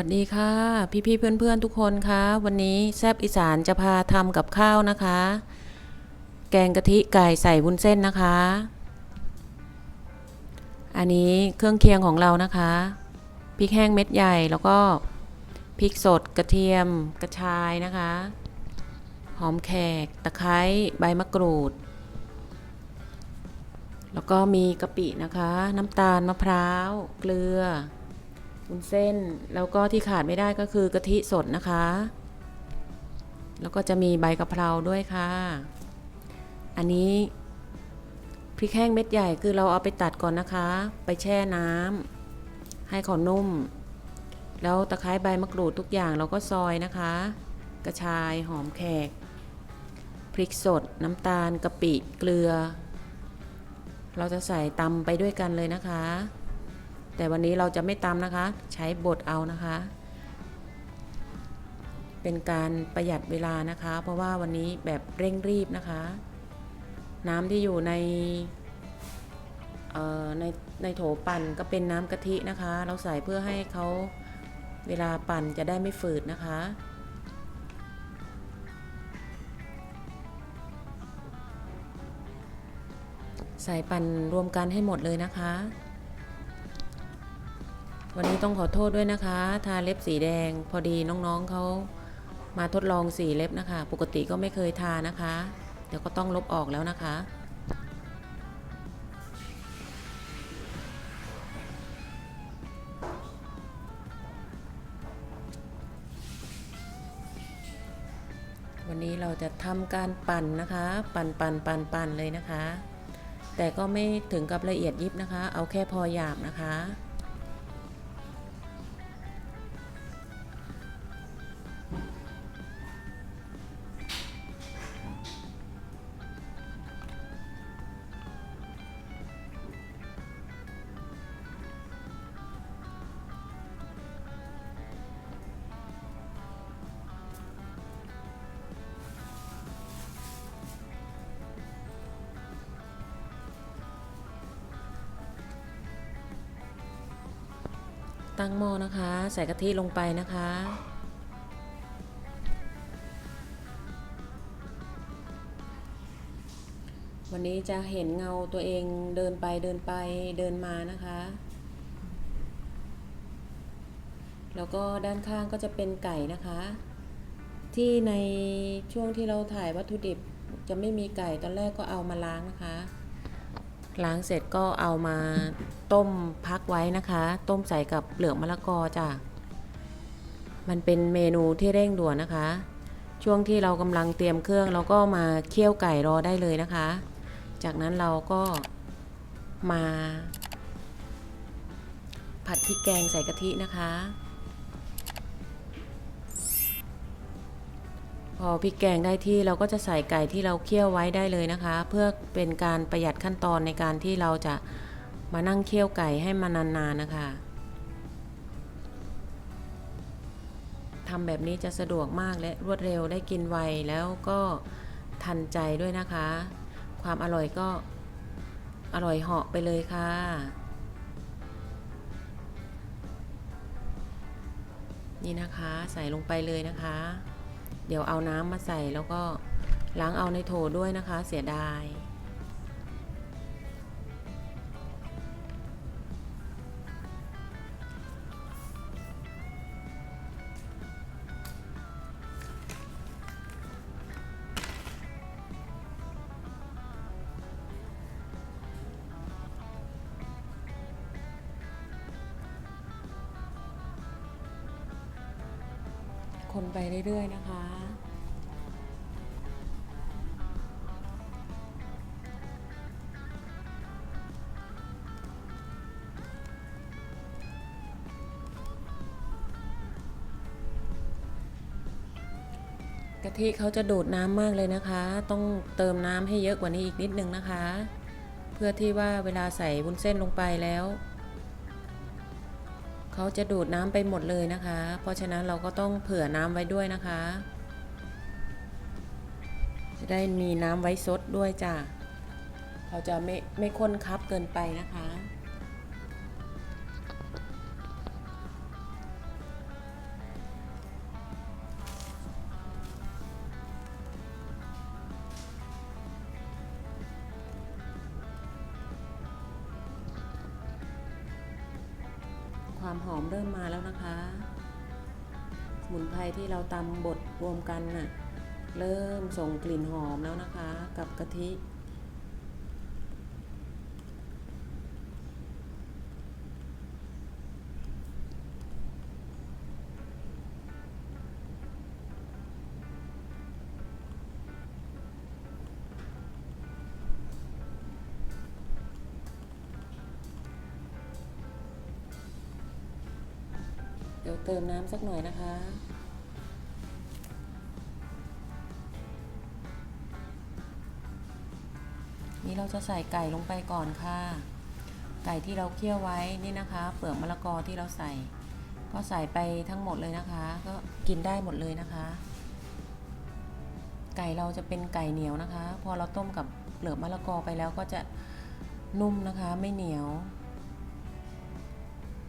วัสดีค่ะ พี่ๆเพื่อนๆทุกคนคะวันนี้แซบอีสานจะพาทำกับข้าวนะคะ แกงกะทิไก่ใส่วุ้นเส้นนะคะ อันนี้เครื่องเคียงของเรานะคะพริกแห้งเม็ดใหญ่แล้วก็พริกสดกระเทียมกระชายนะคะ หอมแขกตะไคร้ใบมะกรูด แล้วก็มีกะปินะคะ น้ำตาลมะพร้าว เกลือ วุ้นเส้นแล้วก็ที่ขาดไม่ได้ก็คือกะทิสดนะคะ แล้วก็จะมีใบกะเพราด้วยค่ะ อันนี้พริกแห้งเม็ดใหญ่คือเราเอาไปตัดก่อนนะคะ ไปแช่น้ำให้เขานุ่ม แล้วตะไคร้ใบมะกรูดทุกอย่างเราก็ซอยนะคะ กระชายหอมแขก พริกสด น้ำตาลกะปิเกลือ เราจะใส่ตำไปด้วยกันเลยนะคะ แต่วันนี้เราจะไม่ตำนะคะ ใช้บดเอานะคะ เป็นการประหยัดเวลานะคะ เพราะว่าวันนี้แบบเร่งรีบนะคะ น้ำที่อยู่ในในในโถปั่นก็เป็นน้ำกะทินะคะ เราใส่เพื่อให้เขาเวลาปั่นจะได้ไม่ฝืดนะคะ ใส่ปั่นรวมกันให้หมดเลยนะคะ วันนี้ต้องขอโทษด้วยนะคะ ทาเล็บสีแดง พอดีน้องๆเขามาทดลองสีเล็บนะคะ ปกติก็ไม่เคยทานะคะ เดี๋ยวก็ต้องลบออกแล้วนะคะวันนี้เราจะทำการปั่นนะคะ ปั่นปั่นปั่นปั่นเลยนะคะ แต่ก็ไม่ถึงกับละเอียดยิบนะคะ เอาแค่พอหยาบนะคะ ตั้งหม้อนะคะ ใส่กะทิลงไปนะคะ วันนี้จะเห็นเงาตัวเองเดินไปเดินไปเดินมานะคะ แล้วก็ด้านข้างก็จะเป็นไก่นะคะ ที่ในช่วงที่เราถ่ายวัตถุดิบจะไม่มีไก่ตอนแรกก็เอามาล้างนะคะ ล้างเสร็จก็เอามาต้มพักไว้นะคะ ต้มใส่กับเปลือกมะละกอจ้ะมันเป็นเมนูที่เร่งด่วนนะคะ ช่วงที่เรากำลังเตรียมเครื่องเราก็มาเคี่ยวไก่รอได้เลยนะคะ จากนั้นเราก็มา ผัดพริกแกงใส่กะทินะคะ พอพริกแกงได้ที่เราก็จะใส่ไก่ที่เราเคี่ยวไว้ได้เลยนะคะ เพื่อเป็นการประหยัดขั้นตอนในการที่เราจะมานั่งเคี่ยวไก่ให้มานานๆนนะคะทำแบบนี้จะสะดวกมากและรวดเร็วได้กินไวแล้วก็ทันใจด้วยนะคะ ความอร่อยก็อร่อยเหาะไปเลยค่ะนี่นะคะใส่ลงไปเลยนะคะ เดี๋ยวเอาน้ำมาใส่แล้วก็ล้างเอาในโถด้วยนะคะเสียดาย คนไปเรื่อยๆนะคะ ทิเขาจะดูดน้ำมากเลยนะคะ ต้องเติมน้ำให้เยอะกว่านี้อีกนิดนึงนะคะ เพื่อที่ว่าเวลาใส่วุ้นเส้นลงไปแล้ว เขาจะดูดน้ำไปหมดเลยนะคะ เพราะฉะนั้นเราก็ต้องเผื่อน้ำไว้ด้วยนะคะ จะได้มีน้ำไว้ซดด้วยจ้ะ เราจะไม่ไม่ข้นคับเกินไปนะคะ ความหอมเริ่มมาแล้วนะคะ สมุนไพรที่เราตำบดรวมกันน่ะ เริ่มส่งกลิ่นหอมแล้วนะคะ กับกะทิ เติมน้ำสักหน่อยนะคะ นี่เราจะใส่ไก่ลงไปก่อนค่ะ ไก่ที่เราเคี่ยวไว้นี่นะคะ เปลือกมะละกอที่เราใส่ ก็ใส่ไปทั้งหมดเลยนะคะ ก็กินได้หมดเลยนะคะ ไก่เราจะเป็นไก่เหนียวนะคะ พอเราต้มกับเปลือกมะละกอไปแล้วก็จะนุ่มนะคะไม่เหนียว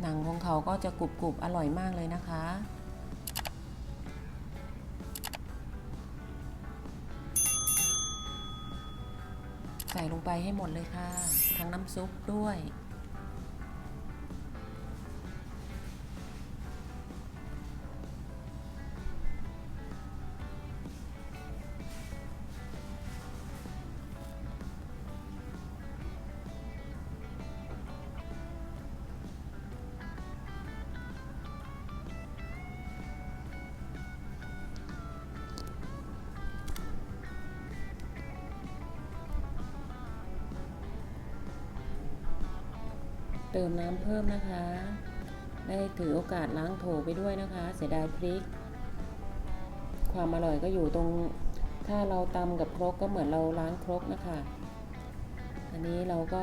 หนังของเขาก็จะกรุบกรุบอร่อยมากเลยนะคะ ใส่ลงไปให้หมดเลยค่ะ ทั้งน้ำซุปด้วย เติมน้ำเพิ่มนะคะ ได้ถือโอกาสล้างโถไปด้วยนะคะ เสียดายพริก ความอร่อยก็อยู่ตรง ถ้าเราตำกับครกก็เหมือนเราล้างครกนะคะ อันนี้เราก็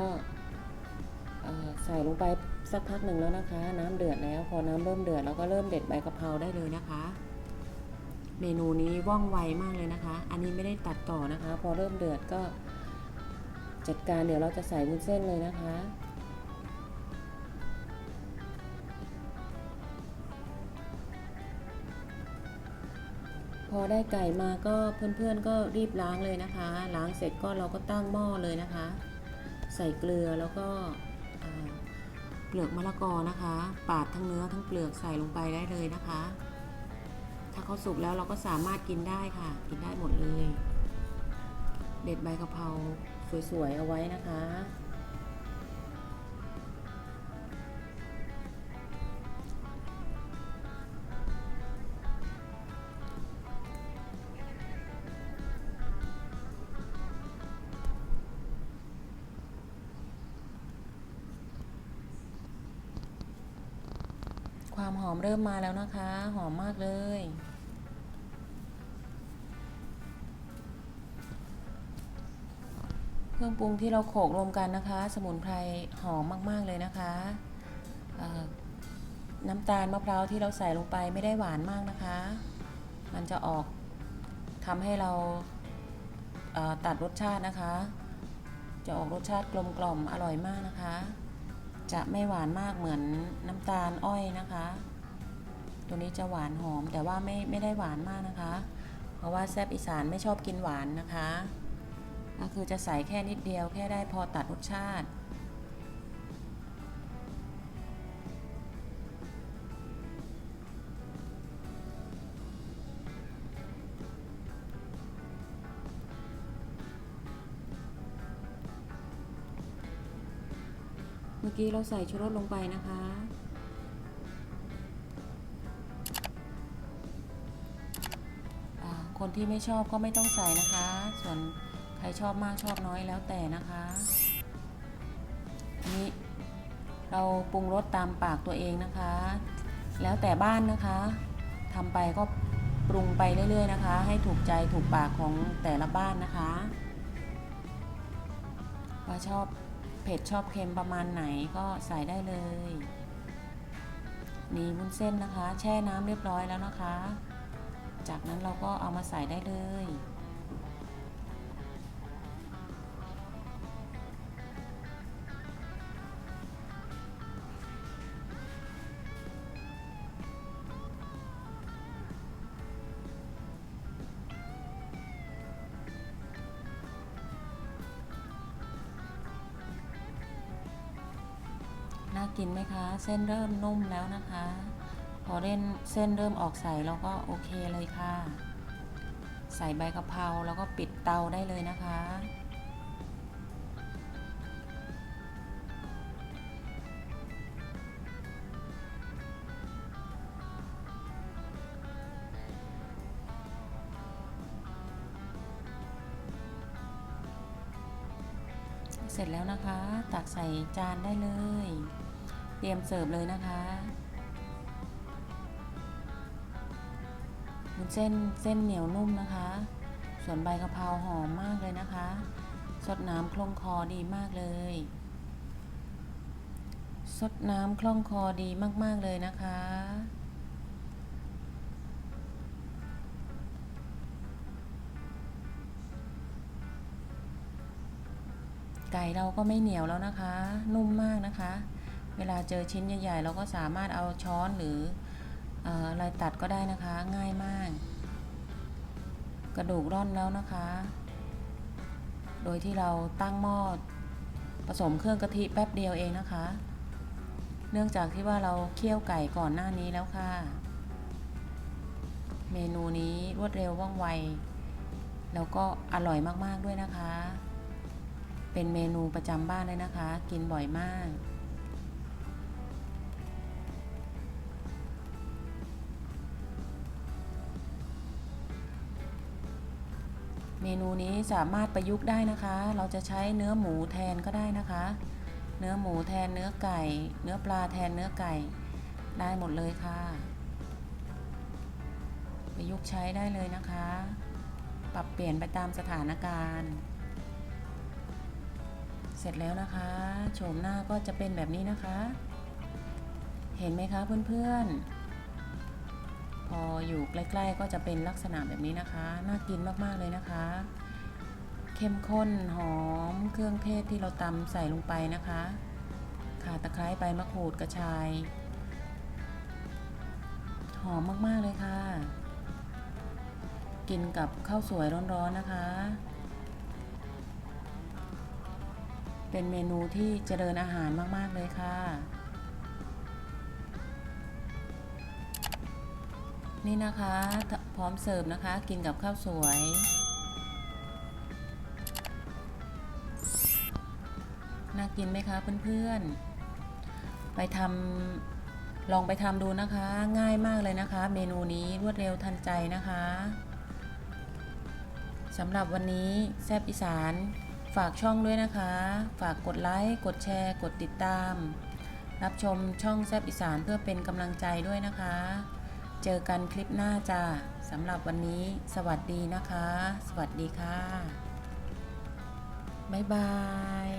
ใส่ลงไปสักพักหนึ่งแล้วนะคะ น้ำเดือดแล้ว พอน้ำเริ่มเดือดเราก็เริ่มเด็ดใบกะเพราได้เลยนะคะ เมนูนี้ว่องไวมากเลยนะคะ อันนี้ไม่ได้ตัดต่อนะคะ พอเริ่มเดือดก็จัดการเดี๋ยวเราจะใส่วุ้นเส้นเลยนะคะ อได้ไก่มาก็เพื่อนๆก็รีบล้างเลยนะคะ ล้างเสร็จก็เราก็ตั้งหม้อเลยนะคะ ใส่เกลือแล้วก็เปลือกมะละกอนะคะ ปาดทั้งเนื้อทั้งเปลือกใส่ลงไปได้เลยนะคะ ถ้าเขาสุกแล้วเราก็สามารถกินได้ค่ะ กินได้หมดเลย เด็ดใบกะเพราสวยๆเอาไว้นะคะ ความหอมเริ่มมาแล้วนะคะ หอมมากเลย เครื่องปรุงที่เราโขลกรวมกันนะคะ สมุนไพรหอมมาก ๆ เลยนะคะ น้ำตาลมะพร้าวที่เราใส่ลงไปไม่ได้หวานมากนะคะ มันจะออกทำให้เราเอ่อตัดรสชาตินะคะ จะออกรสชาติกลมกล่อมอร่อยมากนะคะ จะไม่หวานมากเหมือนน้ำตาลอ้อยนะคะ ตัวนี้จะหวานหอมแต่ว่าไม่ไม่ได้หวานมากนะคะ เพราะว่าแซบอีสานไม่ชอบกินหวานนะคะ ก็คือจะใส่แค่นิดเดียวแค่ได้พอตัดรสชาติ อกี้เราใส่ชูรสลงไปนะคะ คนที่ไม่ชอบก็ไม่ต้องใส่นะคะ ส่วนใครชอบมากชอบน้อยแล้วแต่นะคะนี้เราปรุงรสตามปากตัวเองนะคะ แล้วแต่บ้านนะคะทำไปก็ปรุงไปเรื่อยๆนะคะ ให้ถูกใจถูกปากของแต่ละบ้านนะคะว่าชอบ เผ็ดชอบเค็มประมาณไหนก็ใส่ได้เลย นี่วุ้นเส้นนะคะ แช่น้ำเรียบร้อยแล้วนะคะ จากนั้นเราก็เอามาใส่ได้เลย กินไหมคะ เส้นเริ่มนุ่มแล้วนะคะ พอเล่นเส้นเริ่มออกใสเราก็โอเคเลยค่ะ ใส่ใบกะเพราแล้วก็ปิดเตาได้เลยนะคะ เสร็จแล้วนะคะ ตักใส่จานได้เลย ตรียมเสิร์ฟเลยนะคะวุ้นเส้นเส้นเหนียวนุ่มนะคะ ส่วนใบกะเพราหอมมากเลยนะคะ สดน้ำคล่องคอดีมากเลย สดน้ำคล่องคอดีมากๆเลยนะคะ ไก่เราก็ไม่เหนียวแล้วนะคะ นุ่มมากนะคะ เวลาเจอชิ้นใหญ่ ๆ เราก็สามารถเอาช้อนหรืออะไรตัดก็ได้นะคะง่ายมาก กระดูกร่อนแล้วนะคะ โดยที่เราตั้งหม้อผสมเครื่องกะทิแป๊บเดียวเองนะคะ เนื่องจากที่ว่าเราเคี่ยวไก่ก่อนหน้านี้แล้วค่ะ เมนูนี้รวดเร็วว่องไว แล้วก็อร่อยมากๆด้วยนะคะ เป็นเมนูประจำบ้านเลยนะคะ กินบ่อยมาก เมนูนี้สามารถประยุกต์ได้นะคะ เราจะใช้เนื้อหมูแทนก็ได้นะคะ เนื้อหมูแทนเนื้อไก่ เนื้อปลาแทนเนื้อไก่ ได้หมดเลยค่ะ ประยุกต์ใช้ได้เลยนะคะ ปรับเปลี่ยนไปตามสถานการณ์ เสร็จแล้วนะคะโฉมหน้าก็จะเป็นแบบนี้นะคะ เห็นไหมคะเพื่อนๆ ออยู่ใกล้ๆก็จะเป็นลักษณะแบบนี้นะคะ น่ากินมากๆเลยนะคะ เข้มข้นหอมเครื่องเทศที่เราตำใส่ลงไปนะคะข่าตะไคร้ใบมะกรูดกระชาย หอมมากๆเลยค่ะ กินกับข้าวสวยร้อนๆนะคะ เป็นเมนูที่เจริญอาหารมากๆเลยค่ะ นี่นะคะ พร้อมเสิร์ฟนะคะ กินกับข้าวสวย น่ากินไหมคะเพื่อนๆ ไปทำลองไปทำดูนะคะ ง่ายมากเลยนะคะ เมนูนี้รวดเร็วทันใจนะคะสำหรับวันนี้แซบอีสานฝากช่องด้วยนะคะ ฝากกดไลค์ กดแชร์ กดติดตาม รับชมช่องแซบอีสานเพื่อเป็นกำลังใจด้วยนะคะ เจอกันคลิปหน้าจ้าสำหรับวันนี้ สวัสดีนะคะ สวัสดีค่ะ บ๊ายบาย